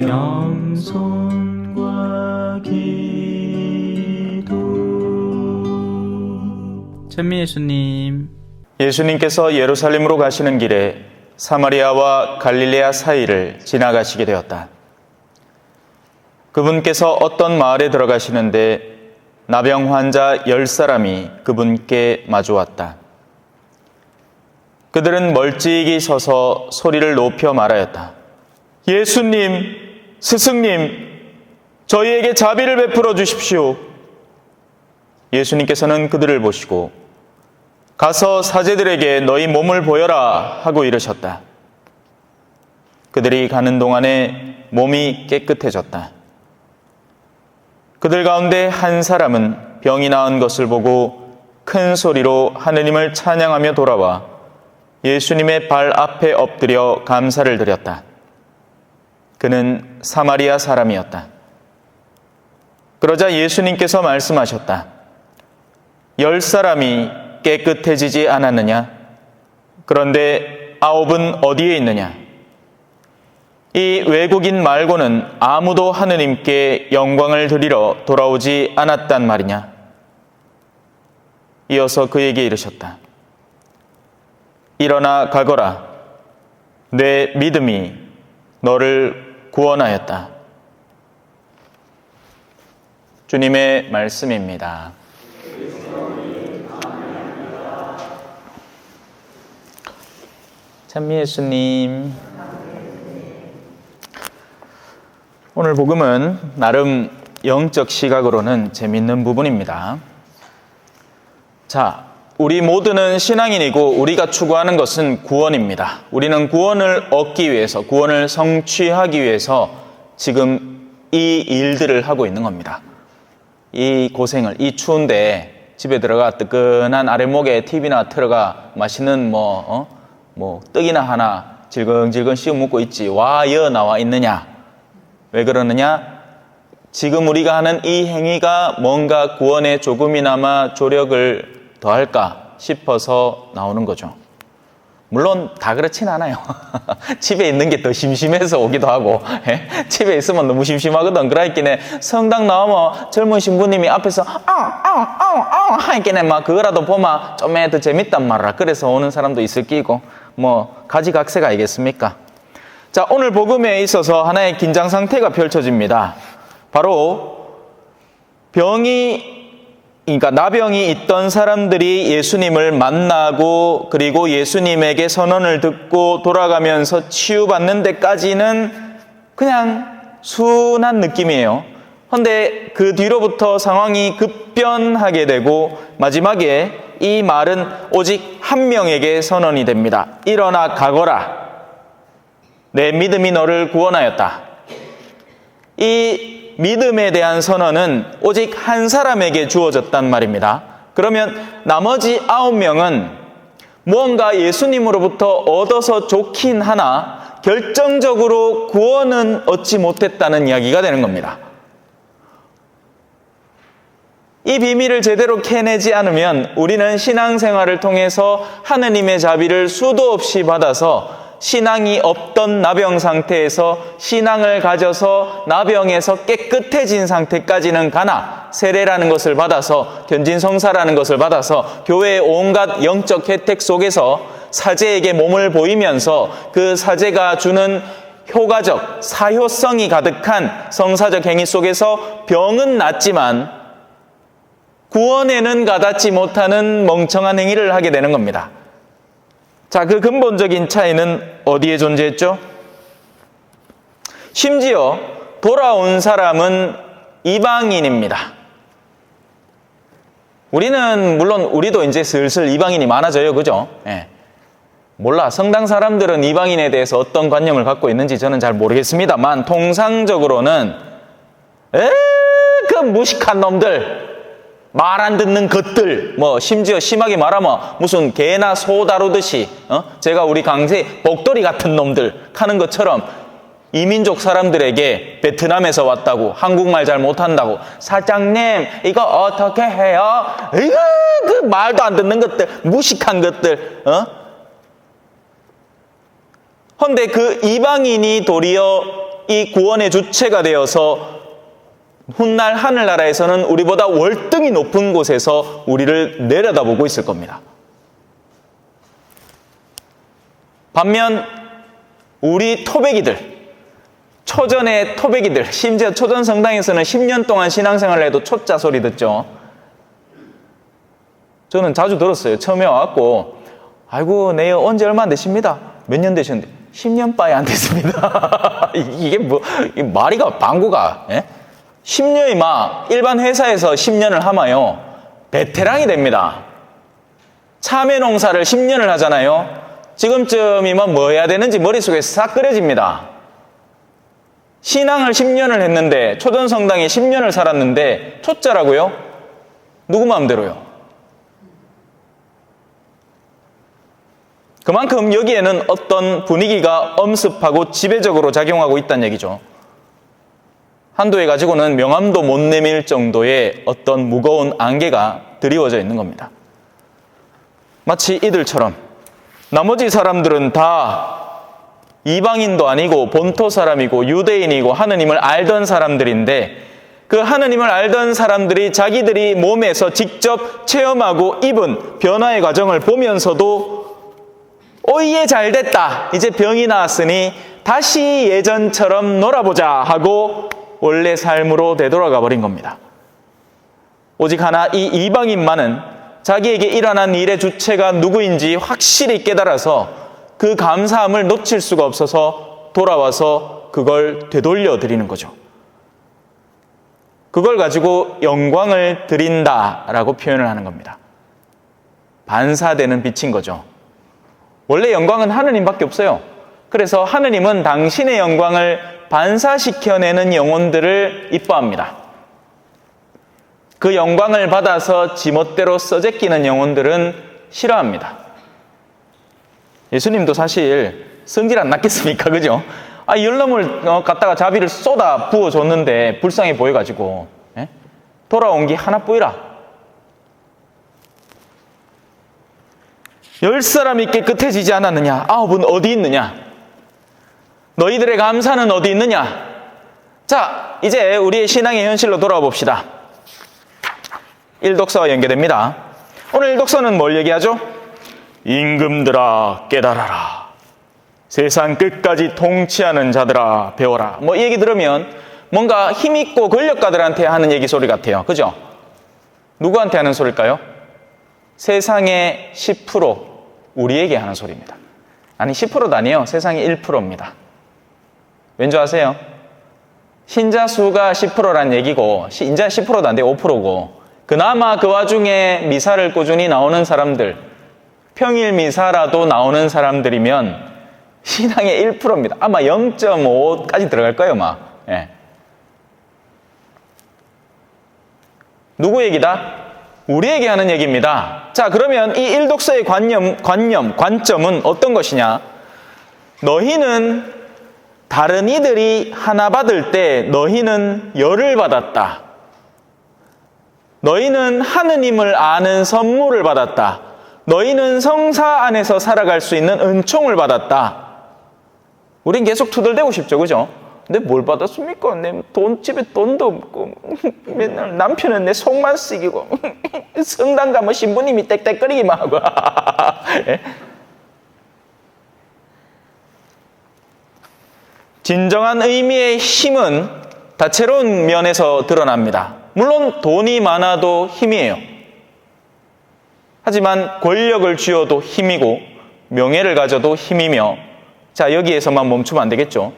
겸손과 기도 천미 예수님 예수님께서 예루살렘으로 가시는 길에 사마리아와 갈릴레아 사이를 지나가시게 되었다. 그분께서 어떤 마을에 들어가시는데 나병 환자 열 사람이 그분께 마주왔다. 그들은 멀찍이 서서 소리를 높여 말하였다. 예수님, 스승님, 저희에게 자비를 베풀어 주십시오. 예수님께서는 그들을 보시고 가서 사제들에게 너희 몸을 보여라 하고 이르셨다. 그들이 가는 동안에 몸이 깨끗해졌다. 그들 가운데 한 사람은 병이 나은 것을 보고 큰 소리로 하느님을 찬양하며 돌아와 예수님의 발 앞에 엎드려 감사를 드렸다. 그는 사마리아 사람이었다. 그러자 예수님께서 말씀하셨다. 열 사람이 깨끗해지지 않았느냐? 그런데 아홉은 어디에 있느냐? 이 외국인 말고는 아무도 하느님께 영광을 드리러 돌아오지 않았단 말이냐? 이어서 그에게 이르셨다. 일어나 가거라. 내 믿음이 너를 구원하였다. 주님의 말씀입니다. 찬미 예수님. 오늘 복음은 나름 영적 시각으로는 재밌는 부분입니다. 자, 우리 모두는 신앙인이고 우리가 추구하는 것은 구원입니다. 우리는 구원을 얻기 위해서, 구원을 성취하기 위해서 지금 이 일들을 하고 있는 겁니다. 이 고생을, 이 추운데 집에 들어가 뜨끈한 아랫목에 TV나 틀어가 맛있는 뭐, 어? 뭐, 떡이나 하나 질겅질겅 씌워 먹고 있지. 와, 여 나와 있느냐? 왜 그러느냐? 지금 우리가 하는 이 행위가 뭔가 구원에 조금이나마 조력을 더할까 싶어서 나오는 거죠. 물론 다 그렇진 않아요. 집에 있는 게 더 심심해서 오기도 하고, 예? 집에 있으면 너무 심심하거든. 그러니까 성당 나오면 젊은 신부님이 앞에서 앙앙앙앙 하니까 막 그거라도 보면 좀에 더 재밌단 말이야. 그래서 오는 사람도 있을 끼고, 뭐 가지각색 아니겠습니까? 자, 오늘 복음에 있어서 하나의 긴장 상태가 펼쳐집니다. 바로 병이 그러니까 나병이 있던 사람들이 예수님을 만나고 그리고 예수님에게 선언을 듣고 돌아가면서 치유받는 데까지는 그냥 순한 느낌이에요. 그런데 그 뒤로부터 상황이 급변하게 되고 마지막에 이 말은 오직 한 명에게 선언이 됩니다. 일어나 가거라. 내 믿음이 너를 구원하였다. 이 믿음에 대한 선언은 오직 한 사람에게 주어졌단 말입니다. 그러면 나머지 아홉 명은 무언가 예수님으로부터 얻어서 좋긴 하나 결정적으로 구원은 얻지 못했다는 이야기가 되는 겁니다. 이 비밀을 제대로 캐내지 않으면 우리는 신앙생활을 통해서 하느님의 자비를 수도 없이 받아서 신앙이 없던 나병 상태에서 신앙을 가져서 나병에서 깨끗해진 상태까지는 가나 세례라는 것을 받아서 견진 성사라는 것을 받아서 교회의 온갖 영적 혜택 속에서 사제에게 몸을 보이면서 그 사제가 주는 효과적 사효성이 가득한 성사적 행위 속에서 병은 낫지만 구원에는 가닿지 못하는 멍청한 행위를 하게 되는 겁니다. 자, 그 근본적인 차이는 어디에 존재했죠? 심지어 돌아온 사람은 이방인입니다. 우리는 물론 우리도 이제 슬슬 이방인이 많아져요. 그죠? 예. 몰라. 성당 사람들은 이방인에 대해서 어떤 관념을 갖고 있는지 저는 잘 모르겠습니다만 통상적으로는 에, 그 무식한 놈들 말 안 듣는 것들, 뭐, 심지어 심하게 말하면 무슨 개나 소 다루듯이, 어? 제가 우리 강세 복돌이 같은 놈들 하는 것처럼 이민족 사람들에게 베트남에서 왔다고, 한국말 잘 못한다고, 사장님, 이거 어떻게 해요? 이거, 그 말도 안 듣는 것들, 무식한 것들, 어? 헌데 그 이방인이 도리어 이 구원의 주체가 되어서 훗날 하늘나라에서는 우리보다 월등히 높은 곳에서 우리를 내려다보고 있을 겁니다. 반면 우리 토백이들, 초전의 토백이들, 심지어 초전 성당에서는 10년 동안 신앙생활을 해도 초짜 소리 듣죠. 저는 자주 들었어요. 처음에 와갖고, 아이고, 내 언제 얼마 안 되십니다. 몇 년 되셨는데? 10년 빠에 안 됐습니다. 이게 뭐, 이 말이가, 방구가, 예? 10년이 막, 일반 회사에서 10년을 하마요. 베테랑이 됩니다. 참외 농사를 10년을 하잖아요. 지금쯤이면 뭐 해야 되는지 머릿속에 싹 그려집니다. 신앙을 10년을 했는데, 초전성당에 10년을 살았는데, 초짜라고요? 누구 마음대로요? 그만큼 여기에는 어떤 분위기가 엄습하고 지배적으로 작용하고 있다는 얘기죠. 한도에 가지고는 명함도 못 내밀 정도의 어떤 무거운 안개가 드리워져 있는 겁니다. 마치 이들처럼 나머지 사람들은 다 이방인도 아니고 본토 사람이고 유대인이고 하느님을 알던 사람들인데 그 하느님을 알던 사람들이 자기들이 몸에서 직접 체험하고 입은 변화의 과정을 보면서도 오이에 잘 됐다. 이제 병이 나았으니 다시 예전처럼 놀아보자 하고 원래 삶으로 되돌아가 버린 겁니다. 오직 하나 이 이방인만은 자기에게 일어난 일의 주체가 누구인지 확실히 깨달아서 그 감사함을 놓칠 수가 없어서 돌아와서 그걸 되돌려 드리는 거죠. 그걸 가지고 영광을 드린다라고 표현을 하는 겁니다. 반사되는 빛인 거죠. 원래 영광은 하느님밖에 없어요. 그래서 하느님은 당신의 영광을 반사시켜내는 영혼들을 이뻐합니다. 그 영광을 받아서 지멋대로 써제끼는 영혼들은 싫어합니다. 예수님도 사실 성질 안 났겠습니까? 그죠? 아, 열나물 어, 갖다가 자비를 쏟아 부어줬는데 불쌍해 보여가지고, 예? 돌아온 게 하나 뿐이라. 열 사람이 깨끗해지지 않았느냐? 아홉은 어디 있느냐? 너희들의 감사는 어디 있느냐? 자, 이제 우리의 신앙의 현실로 돌아와 봅시다. 1독서와 연계됩니다. 오늘 1독서는 뭘 얘기하죠? 임금들아 깨달아라. 세상 끝까지 통치하는 자들아 배워라. 뭐 이 얘기 들으면 뭔가 힘있고 권력가들한테 하는 얘기 소리 같아요. 그죠? 누구한테 하는 소리일까요? 세상의 10% 우리에게 하는 소리입니다. 아니 10%도 아니에요. 세상의 1%입니다. 왠지 아세요? 신자 수가 10%란 얘기고 인자 10%도 안 돼 5%고 그나마 그 와중에 미사를 꾸준히 나오는 사람들 평일 미사라도 나오는 사람들이면 신앙의 1%입니다. 아마 0.5까지 들어갈 거예요, 막. 예. 누구 얘기다? 우리에게 하는 얘기입니다. 자, 그러면 이 일독서의 관념, 관념, 관점은 어떤 것이냐? 너희는 다른 이들이 하나 받을 때 너희는 열을 받았다. 너희는 하느님을 아는 선물을 받았다. 너희는 성사 안에서 살아갈 수 있는 은총을 받았다. 우린 계속 투덜대고 싶죠, 그죠? 근데 뭘 받았습니까? 내 돈, 집에 돈도 없고, 맨날 남편은 내 속만 쓰기고, 성당 가면 신부님이 땡땡거리기만 하고. 진정한 의미의 힘은 다채로운 면에서 드러납니다. 물론 돈이 많아도 힘이에요. 하지만 권력을 쥐어도 힘이고, 명예를 가져도 힘이며, 자, 여기에서만 멈추면 안 되겠죠.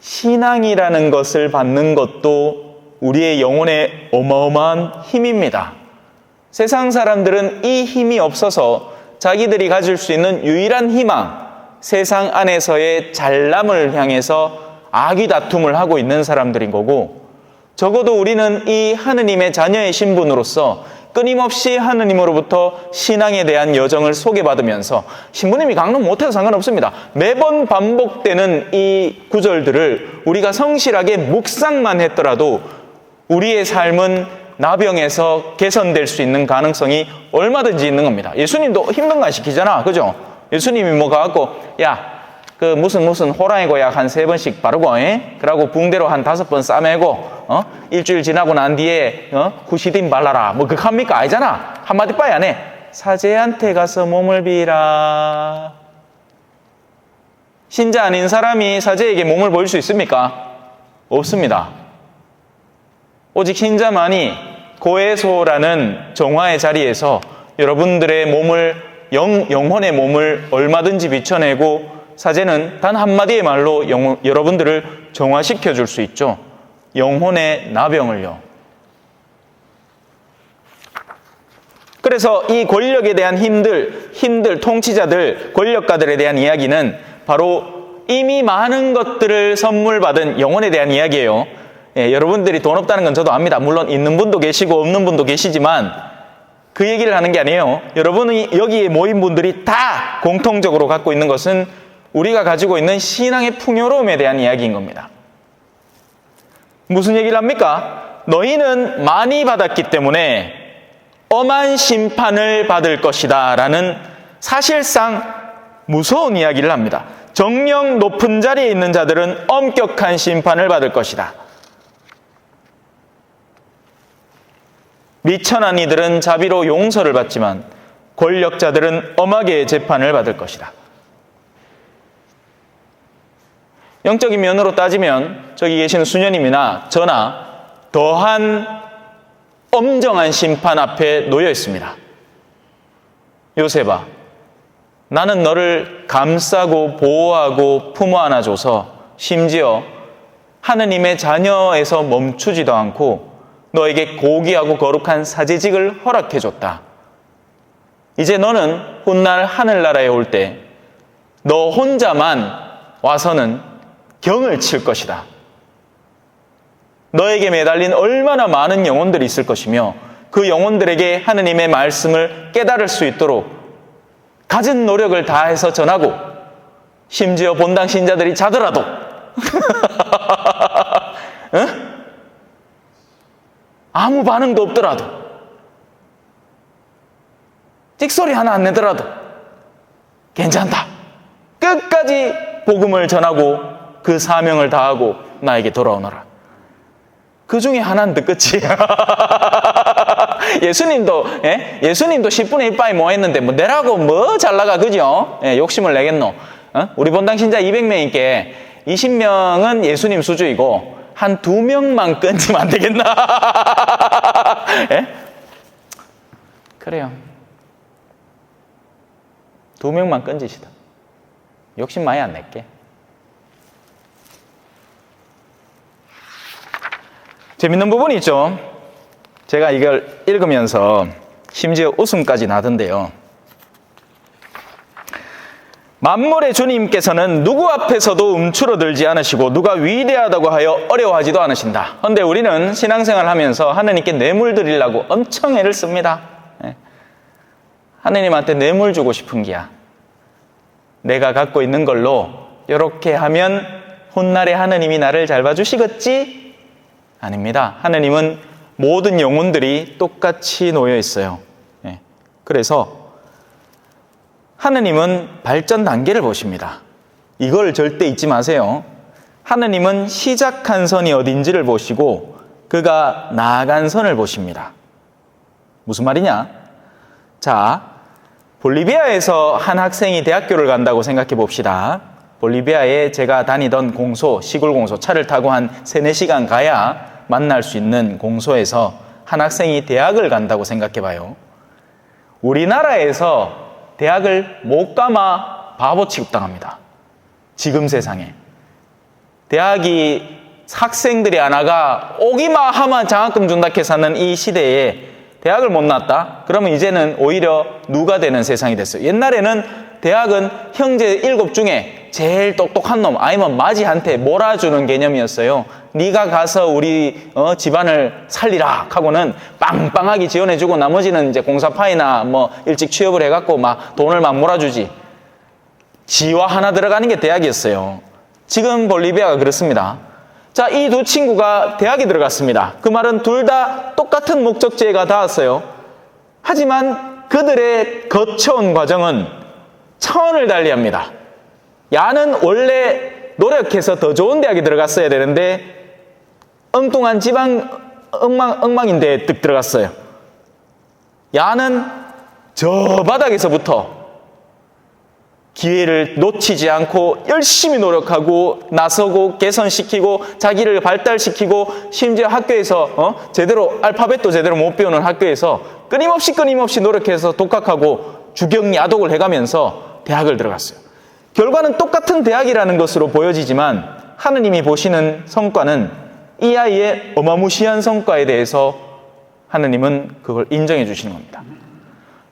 신앙이라는 것을 받는 것도 우리의 영혼의 어마어마한 힘입니다. 세상 사람들은 이 힘이 없어서 자기들이 가질 수 있는 유일한 희망, 세상 안에서의 잘남을 향해서 악의 다툼을 하고 있는 사람들인 거고, 적어도 우리는 이 하느님의 자녀의 신분으로서 끊임없이 하느님으로부터 신앙에 대한 여정을 소개받으면서 신부님이 강론 못해도 상관없습니다. 매번 반복되는 이 구절들을 우리가 성실하게 묵상만 했더라도 우리의 삶은 나병에서 개선될 수 있는 가능성이 얼마든지 있는 겁니다. 예수님도 힘든 거 시키잖아. 그죠? 예수님이 뭐 가갖고, 야, 그 무슨 무슨 호랑이 고 약 한 세 번씩 바르고, 에? 그러고 붕대로 한 다섯 번 싸매고, 어? 일주일 지나고 난 뒤에, 어? 구시딘 발라라. 뭐, 그거 합니까? 아니잖아. 한마디 빠이 안 해. 사제한테 가서 몸을 비라. 신자 아닌 사람이 사제에게 몸을 보일 수 있습니까? 없습니다. 오직 신자만이 고해소라는 정화의 자리에서 여러분들의 몸을 영, 영혼의 몸을 얼마든지 비춰내고 사제는 단 한마디의 말로 영, 여러분들을 정화시켜 줄 수 있죠. 영혼의 나병을요. 그래서 이 권력에 대한 힘들, 힘들, 통치자들, 권력가들에 대한 이야기는 바로 이미 많은 것들을 선물 받은 영혼에 대한 이야기예요. 예, 여러분들이 돈 없다는 건 저도 압니다. 물론 있는 분도 계시고 없는 분도 계시지만 그 얘기를 하는 게 아니에요. 여러분이 여기에 모인 분들이 다 공통적으로 갖고 있는 것은 우리가 가지고 있는 신앙의 풍요로움에 대한 이야기인 겁니다. 무슨 얘기를 합니까? 너희는 많이 받았기 때문에 엄한 심판을 받을 것이다. 라는 사실상 무서운 이야기를 합니다. 정령 높은 자리에 있는 자들은 엄격한 심판을 받을 것이다. 미천한 이들은 자비로 용서를 받지만 권력자들은 엄하게 재판을 받을 것이다. 영적인 면으로 따지면 저기 계시는 수녀님이나 저나 더한 엄정한 심판 앞에 놓여 있습니다. 요셉아, 나는 너를 감싸고 보호하고 품어 안아줘서 심지어 하느님의 자녀에서 멈추지도 않고 너에게 고귀하고 거룩한 사제직을 허락해 줬다. 이제 너는 훗날 하늘나라에 올 때 너 혼자만 와서는 경을 칠 것이다. 너에게 매달린 얼마나 많은 영혼들이 있을 것이며 그 영혼들에게 하느님의 말씀을 깨달을 수 있도록 가진 노력을 다해서 전하고 심지어 본당 신자들이 자더라도 응? 아무 반응도 없더라도 찍소리 하나 안 내더라도 괜찮다. 끝까지 복음을 전하고 그 사명을 다하고 나에게 돌아오너라. 그 중에 하나는 끝이야. 예수님도, 예? 예수님도 10분의 1 바이 뭐 했는데, 뭐, 내라고 뭐 잘 나가, 그죠? 예, 욕심을 내겠노. 어? 우리 본당 신자 200명이께 20명은 예수님 수주이고, 한 두 명만 끊지면 안 되겠나? 예? 그래요. 두 명만 끊지시다. 욕심 많이 안 낼게. 재밌는 부분이 있죠. 제가 이걸 읽으면서 심지어 웃음까지 나던데요. 만물의 주님께서는 누구 앞에서도 움츠러들지 않으시고 누가 위대하다고 하여 어려워하지도 않으신다. 그런데 우리는 신앙생활 하면서 하느님께 뇌물 드리려고 엄청 애를 씁니다. 예. 하느님한테 뇌물 주고 싶은 기야. 내가 갖고 있는 걸로 이렇게 하면 훗날에 하느님이 나를 잘 봐주시겠지? 아닙니다. 하느님은 모든 영혼들이 똑같이 놓여 있어요. 예. 그래서 하느님은 발전 단계를 보십니다. 이걸 절대 잊지 마세요. 하느님은 시작한 선이 어딘지를 보시고 그가 나아간 선을 보십니다. 무슨 말이냐? 자, 볼리비아에서 한 학생이 대학교를 간다고 생각해 봅시다. 볼리비아에 제가 다니던 공소, 시골 공소, 차를 타고 한 3, 4시간 가야 만날 수 있는 공소에서 한 학생이 대학을 간다고 생각해 봐요. 우리나라에서 대학을 못 가마 바보 취급당합니다. 지금 세상에. 대학이 학생들이 하나가 오기만 하면 장학금 준다 해서는 이 시대에 대학을 못 났다? 그러면 이제는 오히려 누가 되는 세상이 됐어요. 옛날에는 대학은 형제 일곱 중에 제일 똑똑한 놈 아니면 마지한테 몰아주는 개념이었어요. 네가 가서 우리 어, 집안을 살리라 하고는 빵빵하게 지원해주고 나머지는 이제 공사파이나 뭐 일찍 취업을 해갖고 막 돈을 막 몰아주지. 지와 하나 들어가는 게 대학이었어요. 지금 볼리비아가 그렇습니다. 자, 이 두 친구가 대학에 들어갔습니다. 그 말은 둘 다 똑같은 목적지에 가 닿았어요. 하지만 그들의 거쳐온 과정은 차원을 달리합니다. 야는 원래 노력해서 더 좋은 대학에 들어갔어야 되는데 엉뚱한 지방 엉망, 엉망인데 뜩 들어갔어요. 야는 저 바닥에서부터 기회를 놓치지 않고 열심히 노력하고 나서고 개선시키고 자기를 발달시키고 심지어 학교에서 어? 제대로 알파벳도 제대로 못 배우는 학교에서 끊임없이 끊임없이 노력해서 독학하고 주경 야독을 해가면서 대학을 들어갔어요. 결과는 똑같은 대학이라는 것으로 보여지지만 하느님이 보시는 성과는 이 아이의 어마무시한 성과에 대해서 하느님은 그걸 인정해 주시는 겁니다.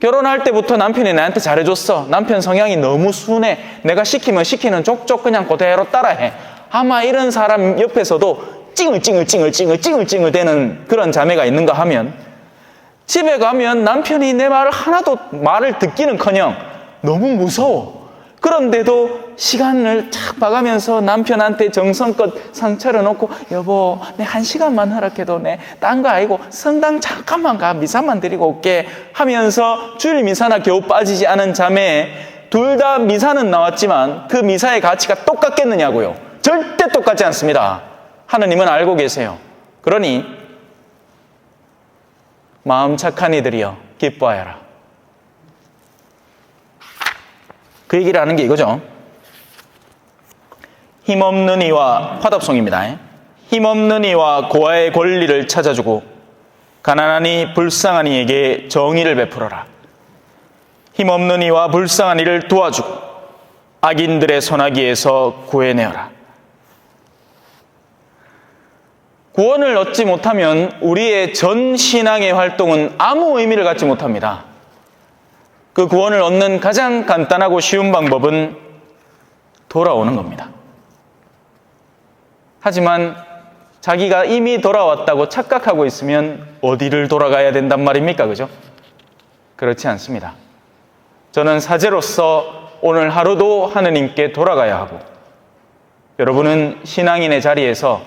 결혼할 때부터 남편이 나한테 잘해줬어. 남편 성향이 너무 순해. 내가 시키면 시키는 족족 그냥 그대로 따라해. 아마 이런 사람 옆에서도 찡을찡을찡을찡을찡을찡을 되는 그런 자매가 있는가 하면 집에 가면 남편이 내 말을 하나도 말을 듣기는커녕 너무 무서워. 그런데도 시간을 착 봐가면서 남편한테 정성껏 상처를 놓고 여보 내 한 시간만 허락해도 내 딴 거 아니고 성당 잠깐만 가 미사만 드리고 올게. 하면서 주일 미사나 겨우 빠지지 않은 자매 둘 다 미사는 나왔지만 그 미사의 가치가 똑같겠느냐고요. 절대 똑같지 않습니다. 하느님은 알고 계세요. 그러니 마음 착한 이들이여 기뻐하여라 그 얘기를 하는 게 이거죠. 힘없는 이와 화답송입니다. 힘없는 이와 고아의 권리를 찾아주고 가난한 이 불쌍한 이에게 정의를 베풀어라. 힘없는 이와 불쌍한 이를 도와주고 악인들의 손아귀에서 구해내어라. 구원을 얻지 못하면 우리의 전 신앙의 활동은 아무 의미를 갖지 못합니다. 그 구원을 얻는 가장 간단하고 쉬운 방법은 돌아오는 겁니다. 하지만 자기가 이미 돌아왔다고 착각하고 있으면 어디를 돌아가야 된단 말입니까? 그죠? 그렇지 않습니다. 저는 사제로서 오늘 하루도 하느님께 돌아가야 하고 여러분은 신앙인의 자리에서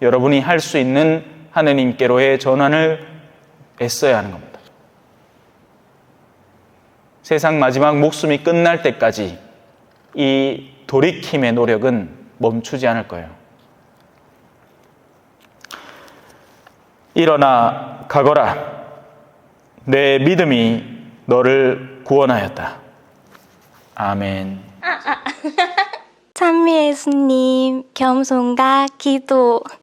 여러분이 할 수 있는 하느님께로의 전환을 애써야 하는 겁니다. 세상 마지막 목숨이 끝날 때까지 이 돌이킴의 노력은 멈추지 않을 거예요. 일어나 가거라. 내 믿음이 너를 구원하였다. 아멘. 찬미 예수님, 겸손과 기도.